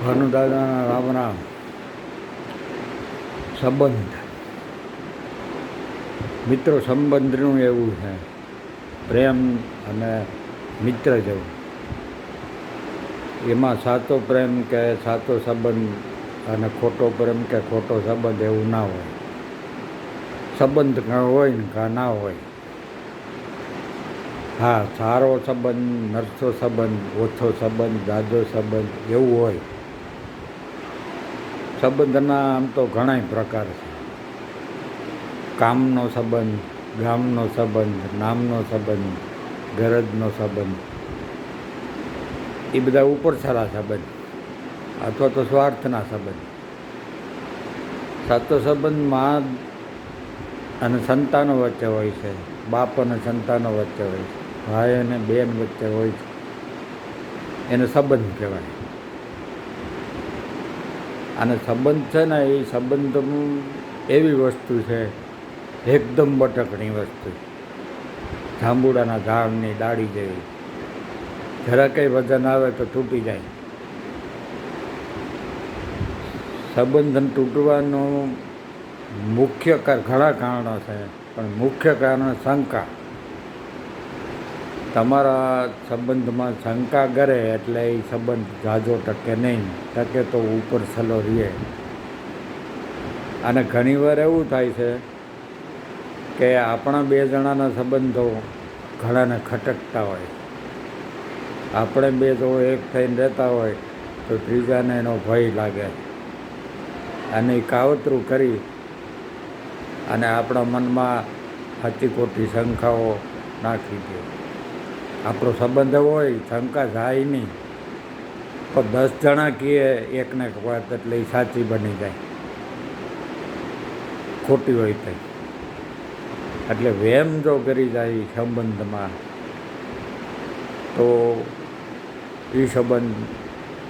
ભાનુદાદાના રામ રામ સંબંધ. મિત્રો સંબંધનું એવું છે, પ્રેમ અને મિત્ર જેવું. એમાં સાચો પ્રેમ કે સાચો સંબંધ અને ખોટો પ્રેમ કે ખોટો સંબંધ એવું ના હોય. સંબંધ કાં હોય ને કાં ના હોય. હા, સારો સંબંધ, નરસો સંબંધ, ઓછો સંબંધ, જાજો સંબંધ એવું હોય. સંબંધના આમ તો ઘણાય પ્રકાર છે. કામનો સંબંધ, ગામનો સંબંધ, નામનો સંબંધ ગરજનો સંબંધ, એ બધા ઉપર સારા સંબંધ, અથવા તો સ્વાર્થના સંબંધ. સાચો સંબંધ મા અને સંતાનો વચ્ચે હોય છે, બાપ અને સંતાનો વચ્ચે હોય છે, ભાઈ અને બેન વચ્ચે હોય છે. એને સંબંધ કહેવાય. અને સંબંધ છે ને એ સંબંધ એવી વસ્તુ છે, એકદમ બટકણી વસ્તુ. જાંબુડાના ઝાડની ડાળી જેવી. જરા કંઈ વજન આવે તો તૂટી જાય. સંબંધન તૂટવાનું મુખ્ય ઘણા કારણો છે, પણ મુખ્ય કારણ શંકા. તમારા સંબંધમાં શંકા કરે એટલે એ સંબંધ ઝાઝો ટકે નહીં, ટકે તો ઉપર સલો રહે અને ઘણીવાર એવું થાય છે કે આપણા બે જણાના સંબંધો ઘણાને ખટકતા હોય. આપણે બે જો એક થઈને રહેતા હોય તો ત્રીજાને એનો ભય લાગે. અને એ કાવતરું કરી અને આપણા મનમાં ખોટી શંકાઓ નાખી દે. આપણો સંબંધ હોય શંકા જાય નહીં. તો દસ જણા કીએ, એકને એક વાત એટલે એ સાચી બની જાય. ખોટી હોય તો. એટલે વેમ જો કરી જાય સંબંધમાં, તો એ સંબંધ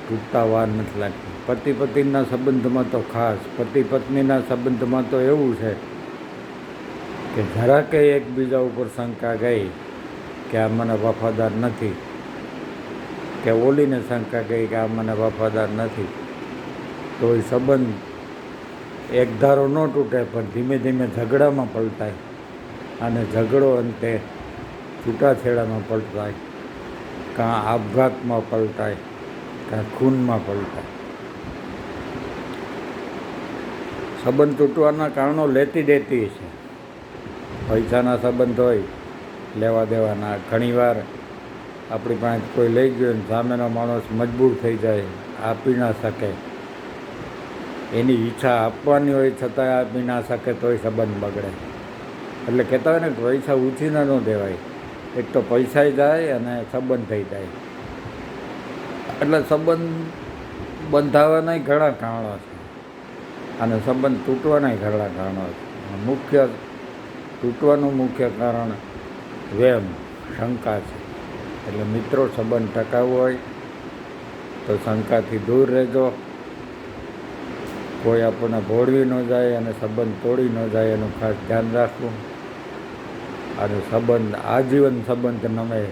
તૂટતા વાર નથી લાગતી. પતિ પત્નીના સંબંધમાં તો ખાસ, પતિ પત્નીના સંબંધમાં તો એવું છે કે જરા કે એકબીજા ઉપર શંકા ગઈ કે આ મને વફાદાર નથી. કે ઓલીને શંકા ગઈ કે આ મને વફાદાર નથી. તો એ સંબંધ એક ધારો ન તૂટે, પણ ધીમે ધીમે ઝઘડામાં પલટાય અને ઝઘડો અંતે છૂટાછેડામાં પલટાય, કાં આપઘાતમાં પલટાય, કાં ખૂનમાં પલટાય. સંબંધ તૂટવાના કારણો લેતી દેતી છે પૈસાના સંબંધ હોય લેવા દેવાના. ઘણીવાર આપણી પાસે કોઈ લઈ ગયો ને સામેનો માણસ મજબૂર થઈ જાય, આપી ના શકે. એની ઈચ્છા આપવાની હોય છતાંય આપી ના શકે તોય સંબંધ બગડે. એટલે કહેતા હોય ને કે પૈસા ઉછીને ન દેવાય. એક તો પૈસા જાય અને સંબંધ થઈ જાય. એટલે સંબંધ બંધાવાનાય ઘણા કારણો છે. અને સંબંધ તૂટવાના ઘણા કારણો છે. મુખ્ય તૂટવાનું મુખ્ય કારણ વેમ, શંકા છે. એટલે મિત્રો સંબંધ ટકાવવો હોય, તો શંકાથી દૂર રહેજો. કોઈ આપણને ભોળવી ન જાય અને સંબંધ તોડી ન જાય એનું ખાસ ધ્યાન રાખવું. અને સંબંધ, આજીવન સંબંધ નમે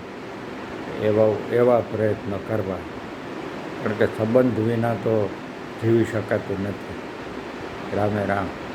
એવા એવા પ્રયત્ન કરવા. કારણ કે સંબંધ વિના તો જીવી શકાતું નથી. રામે રામ.